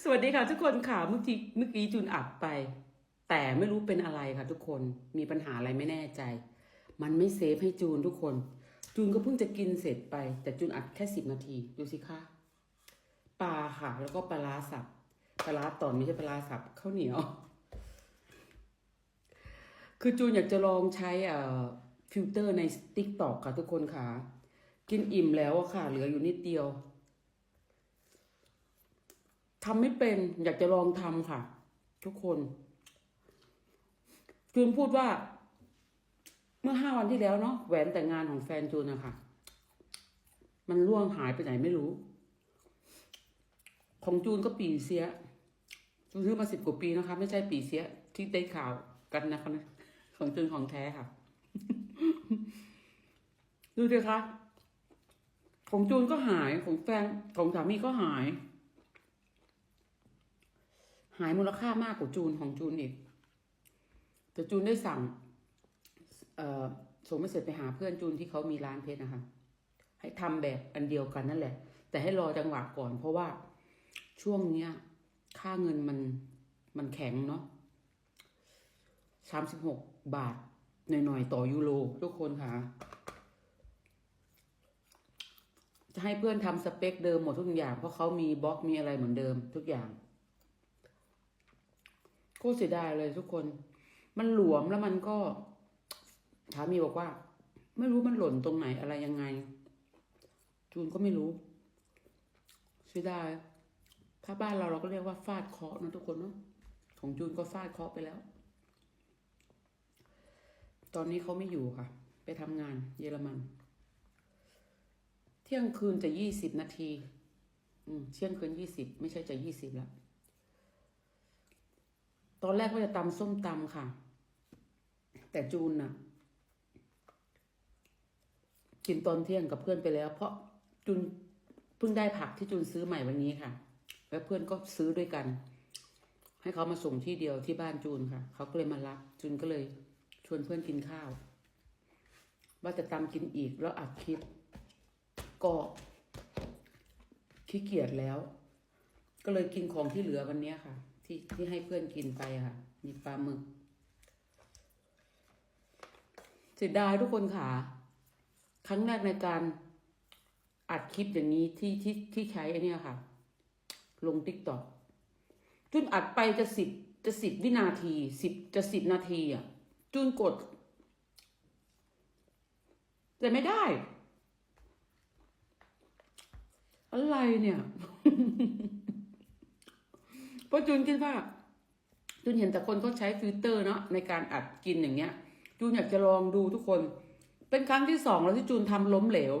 สวัสดีค่ะทุกคนค่ะ เมื่อกี้เมื่อกี้จูนอัดไป แต่ไม่รู้เป็นอะไรค่ะทุกคนมีปัญหาอะไรไม่แน่ใจ มันไม่เซฟให้จูนทุกคน จูนก็เพิ่งจะกินเสร็จไป แต่จูนอัดแค่สิบนาทีดูสิคะปลาค่ะ แล้วก็ปลาร้าสับปลาร้าตอนไม่ใช่ปลาร้าสับข้าวเหนียว คือจูนอยากจะลองใช้เอ่อฟิลเตอร์ในติ๊กตอกค่ะทุกคนค่ะ กินอิ่มแล้วอะค่ะ เหลืออยู่นิดเดียว ทำไม่เป็นอยากจะลองทำค่ะ ทุกคนจูนพูดว่า เมื่อห้าวันที่แล้วเนาะแหวนแต่งงานของแฟนจูนนะคะมันล่วงหายไปไหนไม่รู้ ของจูนก็ปีเสียจูนซื้อมาสิบกว่าปีนะคะ ไม่ใช่ปีเสียที่ได้ข่าวกันนะคะนะของจูนของแท้ค่ะ ดูสิคะของจูนก็หายของแฟนของสามีก็หาย หายมูลค่ามากกว่าจูนของจูนอีก แต่จูนได้สั่ง เอ่อส่งไม่เสร็จไปหาเพื่อนจูนที่เขามีร้านเพชรนะคะ ให้ทำแบบอันเดียวกันนั่นแหละ แต่ให้รอจังหวะก่อน เพราะว่าช่วงเนี้ย ค่าเงินมันมันแข็งเนาะสามสิบหกบาทหน่อยๆต่อยูโรทุกคนค่ะ จะให้เพื่อนทำสเปคเดิมหมดทุกอย่าง เพราะเขามีบล็อกมีอะไรเหมือนเดิมทุกอย่าง โคตรเสียดายเลยทุกคน มันหลวมแล้วมันก็สามีบอกว่า ไม่รู้มันหล่นตรงไหนอะไรยังไง จูนก็ไม่รู้เสียดายถ้าบ้านเราเราก็เรียกว่าฟาดเคาะนะทุกคนเนาะของจูนก็ฟาดเคาะไปแล้ว ตอนนี้เขาไม่อยู่ค่ะ ไปทำงานเยอรมัน เที่ยงคืนจะยี่สิบนาที อืมเที่ยงคืนยี่สิบไม่ใช่จะยี่สิบแล้ว ตอนแรกว่าจะตำส้มตำค่ะ แต่จูนน่ะ กินตอนเที่ยงกับเพื่อนไปแล้ว เพราะจูนเพิ่งได้ผักที่จูนซื้อใหม่วันนี้ค่ะ แล้วเพื่อนก็ซื้อด้วยกัน ให้เขามาส่งที่เดียวที่บ้านจูนค่ะ เขาก็เลยมารับ จูนก็เลย ชวนเพื่อนกินข้าว ว่าจะตำกินอีกแล้วอัดคลิปก็ขี้เกียจแล้ว ก็เลยกินของที่เหลือวันนี้ค่ะ ที่ที่ให้เพื่อนกินไปค่ะ มีปลาหมึกเสียดายทุกคนค่ะ ครั้งแรกในการอัดคลิปอย่างนี้ที่ที่ที่ใช้อเนี่ยค่ะ ลงติ๊กต็อกจุนอัดไปจะสิบจะสิบวินาทีสิบจะสิบนาทีอะจุนกด แต่ไม่ได้ อะไรเนี่ย เพราะจูนคิดว่าจูนเห็นแต่คนเขาใช้ฟิลเตอร์เนาะในการอัดกินอย่างเงี้ย จูนอยากจะลองดูทุกคน เป็นครั้งที่สองแล้วที่จูนทำล้มเหลว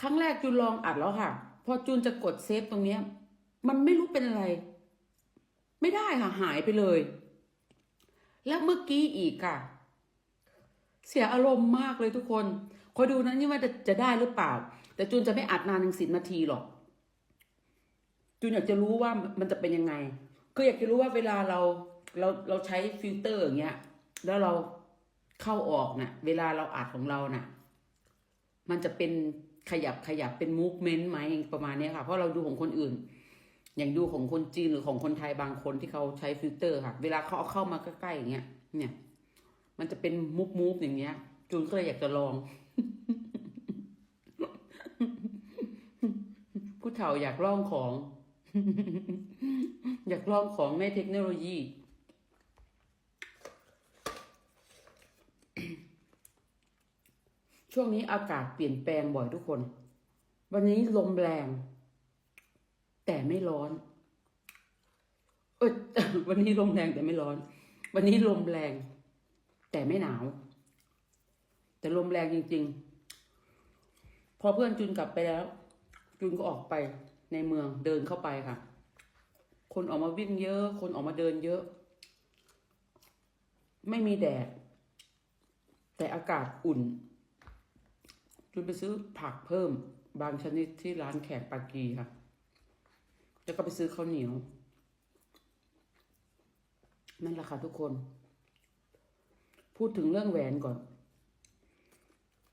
ครั้งแรกจูนลองอัดแล้วค่ะ พอจูนจะกดเซฟตรงเนี้ย มันไม่รู้เป็นอะไร ไม่ได้ค่ะหายไปเลย แล้วเมื่อกี้อีกค่ะ เสียอารมณ์มากเลยทุกคนคอยดูนะนี่ว่าจะจะได้หรือเปล่า แต่จูนจะไม่อัดนานถึงสิบนาทีหรอก จูนอยากจะรู้ว่ามันจะเป็นยังไงคืออยากจะรู้ว่าเวลาเราเราเราใช้ฟิลเตอร์อย่างเงี้ย แล้วเราเข้าออกน่ะ เวลาเราอัดของเราน่ะ มันจะเป็นขยับขยับเป็นมูฟเมนต์ไหมประมาณนี้ค่ะ เพราะเราดูของคนอื่น อย่างดูของคนจีนหรือของคนไทยบางคนที่เขาใช้ฟิลเตอร์ค่ะ เวลาเขาเอาเข้ามาใกล้ๆอย่างเงี้ย เนี่ย มันจะเป็นมูฟมูฟอย่างเงี้ย จูนก็เลยอยากจะลองผู้เฒ่าอยากลองของ อยากลองของในเทคโนโลยี ช่วงนี้อากาศเปลี่ยนแปลงบ่อยทุกคน วันนี้ลมแรง แต่ไม่ร้อน เอยวันนี้ลมแรงแต่ไม่ร้อน วันนี้ลมแรง แต่ไม่หนาว แต่ลมแรงจริง ๆ พอเพื่อนจุนกลับไปแล้ว จุนก็ออกไป ในเมืองเดินเข้าไปค่ะ คนออกมาวิ่งเยอะ คนออกมาเดินเยอะ ไม่มีแดด แต่อากาศอุ่นจุนไปซื้อผักเพิ่มบางชนิดที่ร้านแขกปากีค่ะ แล้วก็ไปซื้อข้าวเหนียว นั่นแหละค่ะทุกคน พูดถึงเรื่องแหวนก่อน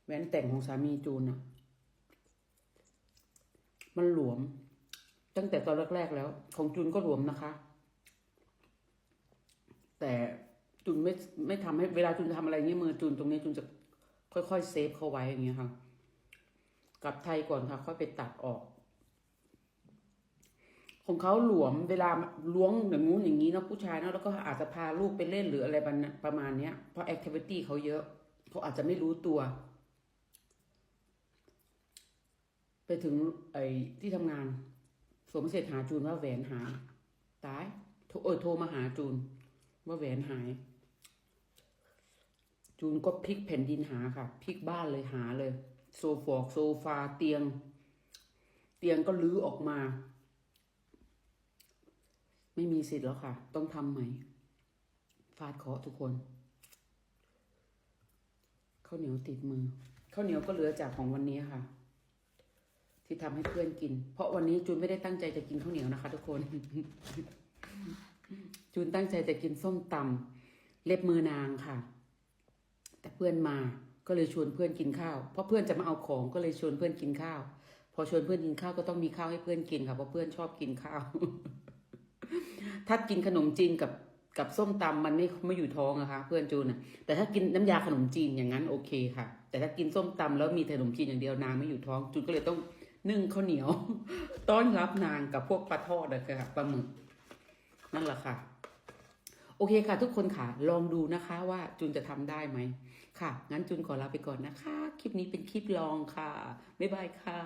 แหวนแต่งของสามีจูนอะมันหลวม ตั้งแต่ตอนแรกๆแล้ว ของจุนก็รวมนะคะ แต่จุนไม่ไม่ทำให้เวลาจุนทำอะไรเงี้ยมือจุนตรงนี้จุนจะค่อยๆเซฟเขาไว้อย่างเงี้ยค่ะกลับไทยก่อนค่ะ ค่อยไปตัดออก ของเขาหลวมเวลาล้วงอย่างงู้นอย่างนี้เนาะผู้ชายเนาะแล้วก็อาจจะพาลูกไปเล่นหรืออะไรประมาณประมาณเนี้ยเพราะแอคทิวิตี้เขาเยอะเขาอาจจะไม่รู้ตัว ไปถึงไอ้ที่ทำงาน สมเสร็จหาจูนว่าแหวนหาย ตายโทรเออโทรมาหาจูน ว่าแหวนหาย จูนก็พลิกแผ่นดินหาค่ะพลิกบ้านเลยหาเลย โซฟอกโซฟาเตียง เตียงก็ลื้อออกมา ไม่มีสิทธิ์แล้วค่ะ ต้องทำใหม่ฟาดเคาะทุกคนข้าวเหนียวติดมือข้าวเหนียวก็เหลือจากของวันนี้ค่ะ ที่ทำให้เพื่อนกิน เพราะวันนี้จูนไม่ได้ตั้งใจจะกินข้าวเหนียวนะคะ ทุกคน จูนตั้งใจจะกินส้มตำเล็บมือนางค่ะ แต่เพื่อนมาก็เลยชวนเพื่อนกินข้าว เพราะเพื่อนจะมาเอาของก็เลยชวนเพื่อนกินข้าว พอชวนเพื่อนกินข้าวก็ต้องมีข้าวให้เพื่อนกินค่ะเพราะเพื่อนชอบกินข้าว ถ้ากินขนมจีนกับกับส้มตำมันไม่ไม่อยู่ท้องอะคะ เพื่อนจูนอะแต่ถ้ากินน้ำยาขนมจีนอย่างนั้นโอเคค่ะ แต่ถ้ากินส้มตำแล้วมีขนมจีนอย่างเดียวนางไม่อยู่ท้องจูนก็เลยต้อง นึ่งข้าวเหนียว ต้อนรับนางกับพวกปลาทอดนะค่ะปลาหมึกนั่นแหละค่ะ โอเคค่ะ ทุกคนค่ะ ลองดูนะคะว่าจุนจะทำได้ไหมค่ะ งั้นจุนขอลาไปก่อนนะคะ คลิปนี้เป็นคลิปลองค่ะ บ๊ายบายค่ะ